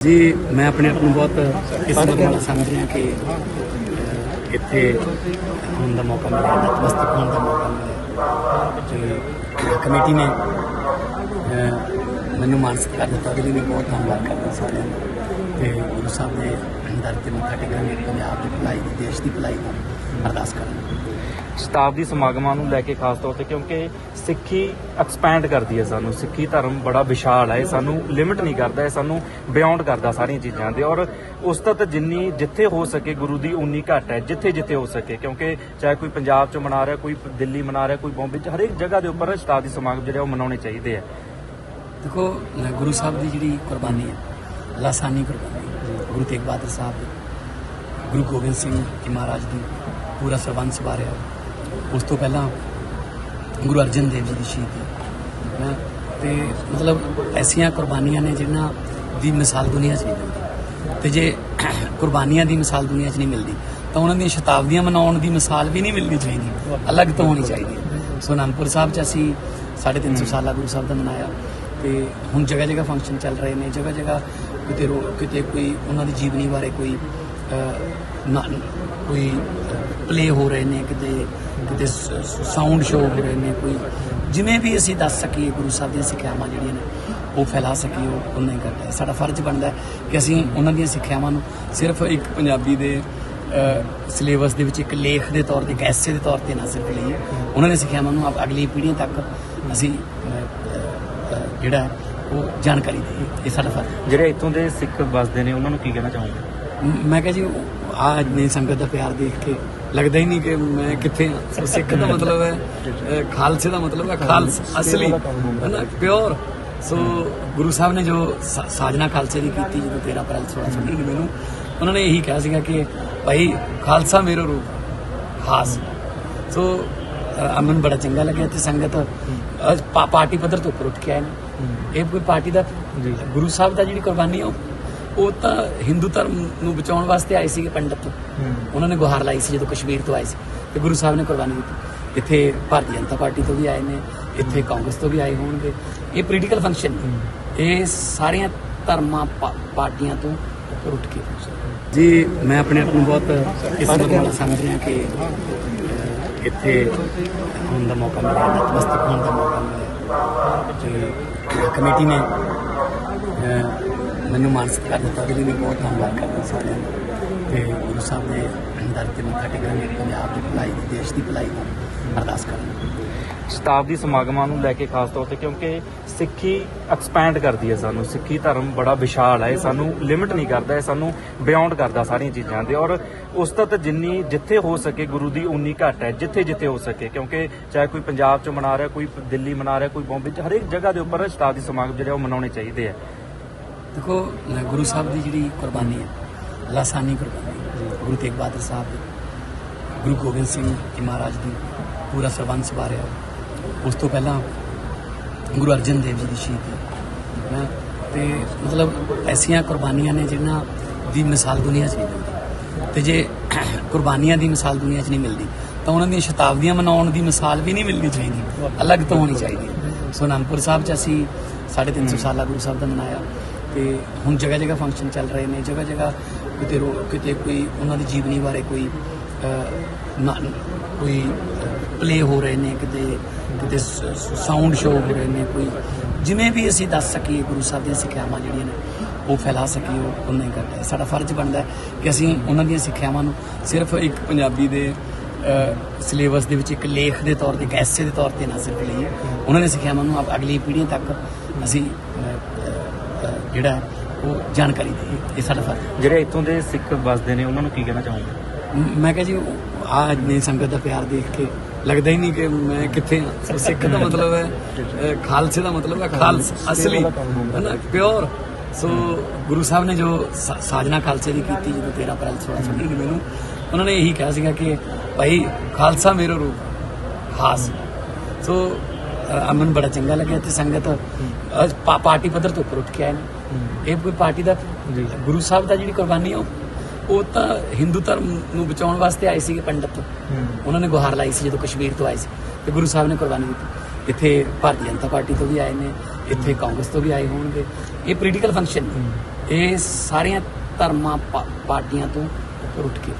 ਜੀ, ਮੈਂ ਆਪਣੇ ਆਪ ਨੂੰ ਬਹੁਤ ਕਿਸਮਤ ਵਾਲਾ ਸਮਝ ਰਿਹਾ ਕਿ ਇੱਥੇ ਹੋਣ ਦਾ ਮੌਕਾ ਮਿਲਿਆ, ਨਤਮਸਤਕ ਹੋਣ ਦਾ ਮੌਕਾ ਮਿਲਿਆ। ਕਮੇਟੀ ਨੇ ਮੈਨੂੰ ਮਾਨਸਿਕ ਕਰ ਦਿੱਤਾ ਦੇ ਲਈ ਮੈਂ ਬਹੁਤ ਧੰਨਵਾਦ ਕਰਦਾ ਸਾਰਿਆਂ ਦਾ। ਤੇ ਗੁਰੂ ਸਾਹਿਬ ਦੇ ਦਰ ਤੇ ਮੱਥਾ ਟੇਕਾਂਗੇ ਪੰਜਾਬ ਦੀ ਭਲਾਈ ਦੀ ਦੇਸ਼ ਦੀ ਭਲਾਈ ਦੀ ਅਰਦਾਸ ਕਰਾਂਗੇ ਸ਼ਤਾਬਦੀ ਸਮਾਗਮਾਂ ਨੂੰ ਲੈ ਕੇ ਖਾਸ ਤੌਰ ਤੇ ਕਿਉਂਕਿ ਸਿੱਖੀ ਐਕਸਪੈਂਡ ਕਰਦੀ ਹੈ ਸਾਨੂੰ ਸਿੱਖੀ ਧਰਮ ਬੜਾ ਵਿਸ਼ਾਲ ਹੈ ਸਾਨੂੰ ਲਿਮਿਟ ਨਹੀਂ ਕਰਦਾ ਇਹ ਸਾਨੂੰ ਬਿਯੋਂਡ ਕਰਦਾ ਸਾਰੀਆਂ ਚੀਜ਼ਾਂ ਦੇ ਔਰ ਉਸ ਤੱਕ ਜਿੰਨੀ ਜਿੱਥੇ ਹੋ ਸਕੇ ਗੁਰੂ ਦੀ ਉਨੀ ਘੱਟ ਹੈ ਜਿੱਥੇ ਜਿੱਥੇ ਹੋ ਸਕੇ ਕਿਉਂਕਿ ਚਾਹੇ ਕੋਈ ਪੰਜਾਬ ਚ ਮਨਾ ਰਿਹਾ ਕੋਈ ਦਿੱਲੀ ਮਨਾ ਰਿਹਾ ਕੋਈ ਬੰਬੇ ਚ ਹਰੇਕ ਜਗ੍ਹਾ ਦੇ ਉੱਪਰ ਸ਼ਤਾਬਦੀ ਸਮਾਗਮ ਜਿਹੜੇ ਉਹ ਮਨਾਉਣੇ ਚਾਹੀਦੇ ਆ। ਦੇਖੋ ਗੁਰੂ ਸਾਹਿਬ ਦੀ ਜਿਹੜੀ ਕੁਰਬਾਨੀ ਹੈ ਲਾਸਾਨੀ ਕੁਰਬਾਨੀ ਗੁਰੂ ਤੇਗ ਬਹਾਦਰ ਸਾਹਿਬ ਦੀ ਗੁਰੂ ਗੋਬਿੰਦ ਸਿੰਘ ਜੀ ਮਹਾਰਾਜ ਦੀ ਪੂਰਾ ਸਰਬੰਸ ਬਾਰਿਆ ਉਸ ਤੋਂ ਪਹਿਲਾਂ ਗੁਰੂ ਅਰਜਨ ਦੇਵ ਜੀ ਦੀ ਸ਼ਹੀਦੀ ਹੈਂ। ਤੇ ਮਤਲਬ ਐਸੀਆਂ ਕੁਰਬਾਨੀਆਂ ਨੇ ਜਿਨ੍ਹਾਂ ਦੀ ਮਿਸਾਲ ਦੁਨੀਆ 'ਚ ਨਹੀਂ ਮਿਲਦੀ ਤੇ ਜੇ ਕੁਰਬਾਨੀਆਂ ਦੀ ਮਿਸਾਲ ਦੁਨੀਆ 'ਚ ਨਹੀਂ ਮਿਲਦੀ ਤਾਂ ਉਹਨਾਂ ਦੀਆਂ ਸ਼ਤਾਬਦੀਆਂ ਮਨਾਉਣ ਦੀ ਮਿਸਾਲ ਵੀ ਨਹੀਂ ਮਿਲਣੀ ਚਾਹੀਦੀ ਅਲੱਗ ਤੋਂ ਹੋਣੀ ਚਾਹੀਦੀ ਹੈ ਸੋ ਅਨੰਦਪੁਰ ਸਾਹਿਬ 'ਚ ਅਸੀਂ 350 ਸਾਲਾ ਗੁਰੂ ਸਾਹਿਬ ਦਾ ਮਨਾਇਆ ਤੇ ਹੁਣ ਜਗ੍ਹਾ ਜਗ੍ਹਾ ਫੰਕਸ਼ਨ ਚੱਲ ਰਹੇ ਨੇ ਜਗ੍ਹਾ ਜਗ੍ਹਾ ਕਿਤੇ ਰੋ- ਕਿਤੇ ਕੋਈ ਉਹਨਾਂ ਦੀ ਜੀਵਨੀ ਬਾਰੇ ਕੋਈ ਨਾ- ਕੋਈ ਪਲੇ ਹੋ ਰਹੇ ਨੇ, ਕਿਤੇ ਕਿਤੇ ਸਾਊਂਡ ਸ਼ੋਅ ਹੋ ਰਹੇ ਨੇ, ਕੋਈ ਜਿਵੇਂ ਵੀ ਅਸੀਂ ਦੱਸ ਸਕੀਏ, ਗੁਰੂ ਸਾਹਿਬ ਦੀਆਂ ਸਿੱਖਿਆਵਾਂ ਜਿਹੜੀਆਂ ਨੇ, ਉਹ ਫੈਲਾ ਸਕੀਏ, ਉਹ ਉਹਨਾਂ ਕਰਦਾ ਸਾਡਾ ਫਰਜ਼ ਬਣਦਾ ਕਿ ਅਸੀਂ ਉਹਨਾਂ ਦੀਆਂ ਸਿੱਖਿਆਵਾਂ ਨੂੰ ਸਿਰਫ ਇੱਕ ਪੰਜਾਬੀ ਦੇ ਸਿਲੇਬਸ ਦੇ ਵਿੱਚ, ਇੱਕ ਲੇਖ ਦੇ ਤੌਰ ਤੇ, ਇੱਕ ਐਸੇ ਦੇ ਤੌਰ ਤੇ ਨਾ ਸਿਰਫ ਲਈਏ। ਉਹਨਾਂ ਦੀਆਂ ਸਿੱਖਿਆਵਾਂ ਨੂੰ ਆਪ- ਅਗਲੀ ਪੀੜ੍ਹੀਆਂ ਤੱਕ ਅਸੀਂ ਜਿਹੜਾ ਉਹ ਜਾਣਕਾਰੀ ਦੇਈਏ ਇਹ ਸਾਡਾ ਫਰਜ਼। ਜਿਹੜੇ ਇੱਥੋਂ ਦੇ ਸਿੱਖ ਵਸਦੇ ਨੇ ਉਹਨਾਂ ਨੂੰ ਕੀ ਕਹਿਣਾ ਚਾਹੋਗੇ? ਮ- ਕਿਹਾ ਜੀ ਆਜ ਨੇ ਸੰਗਤ ਦਾ ਪਿਆਰ ਦੇਖ ਕੇ ਲੱਗਦਾ ਹੀ ਨਹੀਂ ਕਿ ਮੈਂ ਕਿੱਥੇ ਹਾਂ ਸੋ ਸਿੱਖ ਦਾ ਮਤਲਬ ਹੈ ਖਾਲਸੇ ਦਾ ਮਤਲਬ ਹੈ ਖਾਲਸ ਅਸਲੀ ਹੈ ਨਾ ਪਿਓਰ। ਸੋ ਗੁਰੂ ਸਾਹਿਬ ਨੇ ਜੋ ਸਾ- ਸਾਜਨਾ ਖਾਲਸੇ ਦੀ ਕੀਤੀ ਜਦੋਂ 13 ਅਪ੍ਰੈਲ 1699 ਨੂੰ ਉਹਨਾਂ ਨੇ ਇਹੀ ਕਿਹਾ ਸੀਗਾ ਕਿ ਭਾਈ ਖਾਲਸਾ ਮੇਰਾ ਰੂਪ ਖਾਸ। ਸੋ ਅ, ਅਮਨ ਬੜਾ ਚੰਗਾ ਲੱਗਿਆ ਤੇ ਸੰਗਤ ਪਾ- ਪਾਰਟੀ ਪੱਧਰ ਤੋਂ ਉੱਪਰ ਉੱਠ ਕੇ ਆਏ ਨੇ। ਇਹ ਕੋਈ ਪਾਰਟੀ ਦਾ ਜੀ। ਗੁਰੂ ਸਾਹਿਬ ਦਾ ਜਿਹੜੀ ਕੁਰਬਾਨੀ ਆ, ਉਹ ਉਹ ਤਾਂ ਹਿੰਦੂ ਧਰਮ ਨੂੰ ਬਚਾਉਣ ਵਾਸਤੇ ਆਏ ਸੀਗੇ ਪੰਡਤ। ਉਹਨਾਂ ਨੇ ਗੁਹਾਰ ਲਾਈ ਸੀ ਜਦੋਂ ਕਸ਼ਮੀਰ ਤੋਂ ਆਏ ਸੀ। ਤੇ ਗੁਰੂ ਸਾਹਿਬ ਨੇ ਕੁਰਬਾਨੀ ਦਿੱਤੀ। ਇੱਥੇ ਭਾਰਤੀ ਜਨਤਾ ਪਾਰਟੀ ਤੋਂ ਵੀ ਆਏ ਨੇ ਇੱਥੇ ਕਾਂਗਰਸ ਤੋਂ ਵੀ ਆਏ ਹੋਣਗੇ। ਇਹ ਪੋਲੀਟੀਕਲ ਫੰਕਸ਼ਨ ਇਹ ਸਾਰੀਆਂ ਧਰਮਾਂ ਪਾਰਟੀਆਂ ਤੋਂ ਉੱਪਰ ਉੱਠ ਕੇ। ਜੀ ਮੈਂ ਆਪਣੇ ਆਪ ਨੂੰ ਬਹੁਤ ਕਿਸਮਤ ਵਾਲਾ ਸਮਝ ਰਿਹਾ ਕਿ ਇੱਥੇ ਦਾ ਮੌਕਾ ਮਿਲਿਆ ਨਤਮਸਤਕ ਹੋਣ ਦਾ ਮੌਕਾ ਮਿਲਿਆ। ਕਮੇਟੀ ਨੇ ਮੈਨੂੰ ਮਾਨਸਿਕ ਕਰ ਦਿੱਤਾ ਉਹਦੇ ਮੈਂ ਬਹੁਤ ਧੰਨਵਾਦ ਕਰਦਾ ਸਾਰਿਆਂ ਦਾ ਤੇ ਗੁਰੂ ਸਾਹਿਬ ਦੇ ਦਰ ਤੇ ਮੱਥਾ ਟੇਕਾਂਗੇ ਪੰਜਾਬ ਦੀ ਭਲਾਈ ਦੀ ਦੇਸ਼ ਦੀ ਭਲਾਈ ਦੀ ਅਰਦਾਸ ਕਰਾਂਗੇ ਸ਼ਤਾਬਦੀ ਸਮਾਗਮਾਂ ਨੂੰ ਲੈ ਕੇ ਖਾਸ ਤੌਰ ਤੇ ਕਿਉਂਕਿ ਸਿੱਖੀ ਐਕਸਪੈਂਡ ਕਰਦੀ ਹੈ ਸਾਨੂੰ ਸਿੱਖੀ ਧਰਮ ਬੜਾ ਵਿਸ਼ਾਲ ਹੈ ਸਾਨੂੰ ਲਿਮਿਟ ਨਹੀਂ ਕਰਦਾ ਇਹ ਸਾਨੂੰ ਬਿਯੋਂਡ ਕਰਦਾ ਸਾਰੀਆਂ ਚੀਜ਼ਾਂ ਦੇ ਔਰ ਉਸ ਤੱਕ ਜਿੰਨੀ ਜਿੱਥੇ ਹੋ ਸਕੇ ਗੁਰੂ ਦੀ ਉਨੀ ਘੱਟ ਹੈ ਜਿੱਥੇ ਜਿੱਥੇ ਹੋ ਸਕੇ ਕਿਉਂਕਿ ਚਾਹੇ ਕੋਈ ਪੰਜਾਬ ਚ ਮਨਾ ਰਿਹਾ ਕੋਈ ਦਿੱਲੀ ਮਨਾ ਰਿਹਾ ਕੋਈ ਬੰਬੇ ਚ ਹਰੇਕ ਜਗ੍ਹਾ ਦੇ ਉੱਪਰ ਸ਼ਤਾਬਦੀ ਸਮਾਗਮ ਜਿਹੜੇ ਉਹ ਮਨਾਉਣੇ ਚਾਹੀਦੇ ਆ। ਦੇਖੋ ਗੁਰੂ ਸਾਹਿਬ ਦੀ ਜਿਹੜੀ ਕੁਰਬਾਨੀ ਹੈ ਲਾਸਾਨੀ ਕੁਰਬਾਨੀ ਗੁਰੂ ਤੇਗ ਬਹਾਦਰ ਸਾਹਿਬ ਦੀ ਗੁਰੂ ਗੋਬਿੰਦ ਸਿੰਘ ਜੀ ਮਹਾਰਾਜ ਦੀ ਪੂਰਾ ਸਰਬੰਸ ਬਾਰਿਆ ਉਸ ਤੋਂ ਪਹਿਲਾਂ ਗੁਰੂ ਅਰਜਨ ਦੇਵ ਜੀ ਦੀ ਸ਼ਹੀਦੀ ਹੈਂ। ਤੇ ਮਤਲਬ ਐਸੀਆਂ ਕੁਰਬਾਨੀਆਂ ਨੇ ਜਿਨ੍ਹਾਂ ਦੀ ਮਿਸਾਲ ਦੁਨੀਆ 'ਚ ਨਹੀਂ ਮਿਲਦੀ ਤੇ ਜੇ ਕੁਰਬਾਨੀਆਂ ਦੀ ਮਿਸਾਲ ਦੁਨੀਆ 'ਚ ਨਹੀਂ ਮਿਲਦੀ ਤਾਂ ਉਹਨਾਂ ਦੀਆਂ ਸ਼ਤਾਬਦੀਆਂ ਮਨਾਉਣ ਦੀ ਮਿਸਾਲ ਵੀ ਨਹੀਂ ਮਿਲਣੀ ਚਾਹੀਦੀ ਅਲੱਗ ਤੋਂ ਹੋਣੀ ਚਾਹੀਦੀ ਹੈ ਸੋ ਅਨੰਦਪੁਰ ਸਾਹਿਬ 'ਚ ਅਸੀਂ 350 ਸਾਲਾ ਗੁਰੂ ਸਾਹਿਬ ਦਾ ਮਨਾਇਆ ਤੇ ਹੁਣ ਜਗ੍ਹਾ ਜਗ੍ਹਾ ਫੰਕਸ਼ਨ ਚੱਲ ਰਹੇ ਨੇ ਜਗ੍ਹਾ ਜਗ੍ਹਾ ਕਿਤੇ ਰੋ- ਕਿਤੇ ਕੋਈ ਉਹਨਾਂ ਦੀ ਜੀਵਨੀ ਬਾਰੇ ਕੋਈ ਨਾ- ਕੋਈ ਪਲੇ ਹੋ ਰਹੇ ਨੇ, ਕਿਤੇ ਕਿਤੇ ਸਾਊਂਡ ਸ਼ੋਅ ਹੋ ਰਹੇ ਨੇ, ਕੋਈ ਜਿਵੇਂ ਵੀ ਅਸੀਂ ਦੱਸ ਸਕੀਏ, ਗੁਰੂ ਸਾਹਿਬ ਦੀਆਂ ਸਿੱਖਿਆਵਾਂ ਜਿਹੜੀਆਂ ਨੇ, ਉਹ ਫੈਲਾ ਸਕੀਏ, ਉਹ ਉਹਨਾਂ ਹੀ ਕਰਦਾ ਸਾਡਾ ਫਰਜ਼ ਬਣਦਾ ਕਿ ਅਸੀਂ ਉਹਨਾਂ ਦੀਆਂ ਸਿੱਖਿਆਵਾਂ ਨੂੰ ਸਿਰਫ ਇੱਕ ਪੰਜਾਬੀ ਦੇ ਸਿਲੇਬਸ ਦੇ ਵਿੱਚ ਇੱਕ ਲੇਖ ਦੇ ਤੌਰ ਤੇ, ਇੱਕ ਐਸੇ ਦੇ ਤੌਰ ਤੇ ਨਾ ਸਿਰਫ ਲਈਏ। ਉਹਨਾਂ ਦੀਆਂ ਸਿੱਖਿਆਵਾਂ ਨੂੰ ਆਪ- ਅਗਲੀ ਪੀੜ੍ਹੀਆਂ ਤੱਕ ਅਸੀਂ ਜਿਹੜਾ ਉਹ ਜਾਣਕਾਰੀ ਦੇਈਏ ਇਹ ਸਾਡਾ ਫਰਜ਼। ਜਿਹੜੇ ਇੱਥੋਂ ਦੇ ਸਿੱਖ ਵਸਦੇ ਨੇ ਉਹਨਾਂ ਨੂੰ ਕੀ ਕਹਿਣਾ ਚਾਹੋਗੇ? ਮ- ਮੈਂ ਕਿਹਾ ਜੀ ਆਜ ਨੇ ਸੰਗਤ ਦਾ ਪਿਆਰ ਦੇਖ ਕੇ ਲੱਗਦਾ ਹੀ ਨਹੀਂ ਕਿ ਮੈਂ ਕਿੱਥੇ ਹਾਂ ਸਿੱਖ ਦਾ ਮਤਲਬ ਹੈ ਖਾਲਸੇ ਦਾ ਮਤਲਬ ਹੈ ਖਾਲਸ ਅਸਲੀ ਹੈ ਨਾ ਪਿਓਰ। ਸੋ ਗੁਰੂ ਸਾਹਿਬ ਨੇ ਜੋ ਸਾਜਨਾ ਖਾਲਸੇ ਦੀ ਕੀਤੀ ਜਦੋਂ 13 ਅਪ੍ਰੈਲ 1699 ਨੂੰ ਉਹਨਾਂ ਨੇ ਇਹੀ ਕਿਹਾ ਸੀਗਾ ਕਿ ਭਾਈ ਖਾਲਸਾ ਮੇਰਾ ਰੂਪ ਖਾਸ। ਸੋ ਅਮਨ ਬੜਾ ਚੰਗਾ ਲੱਗਿਆ ਤੇ ਸੰਗਤ। ਪਾਰਟੀ ਪੱਧਰ ਤੋਂ ਉੱਪਰ ਉੱਠ ਕੇ ਆਏ ਨੇ। ਇਹ ਕੋਈ ਪਾਰਟੀ ਦਾ। ਗੁਰੂ ਸਾਹਿਬ ਦਾ ਜਿਹੜੀ ਕੁਰਬਾਨੀ ਆ, ਉਹ ਉਹ ਤਾਂ ਹਿੰਦੂ ਧਰਮ ਨੂੰ ਬਚਾਉਣ ਵਾਸਤੇ ਆਏ ਸੀਗੇ ਪੰਡਤ। ਉਹਨਾਂ ਨੇ ਗੁਹਾਰ ਲਾਈ ਸੀ ਜਦੋਂ ਕਸ਼ਮੀਰ ਤੋਂ ਆਏ ਸੀ। ਤੇ ਗੁਰੂ ਸਾਹਿਬ ਨੇ ਕੁਰਬਾਨੀ ਦਿੱਤੀ। ਇੱਥੇ ਭਾਰਤੀ ਜਨਤਾ ਪਾਰਟੀ ਤੋਂ ਵੀ ਆਏ ਨੇ ਇੱਥੇ ਕਾਂਗਰਸ ਤੋਂ ਵੀ ਆਏ ਹੋਣਗੇ। ਇਹ ਪੋਲੀਟੀਕਲ ਫੰਕਸ਼ਨ ਇਹ ਸਾਰੀਆਂ ਧਰਮਾਂ ਪਾਰਟੀਆਂ ਤੋਂ ਉੱਪਰ ਉੱਠ ਕੇ।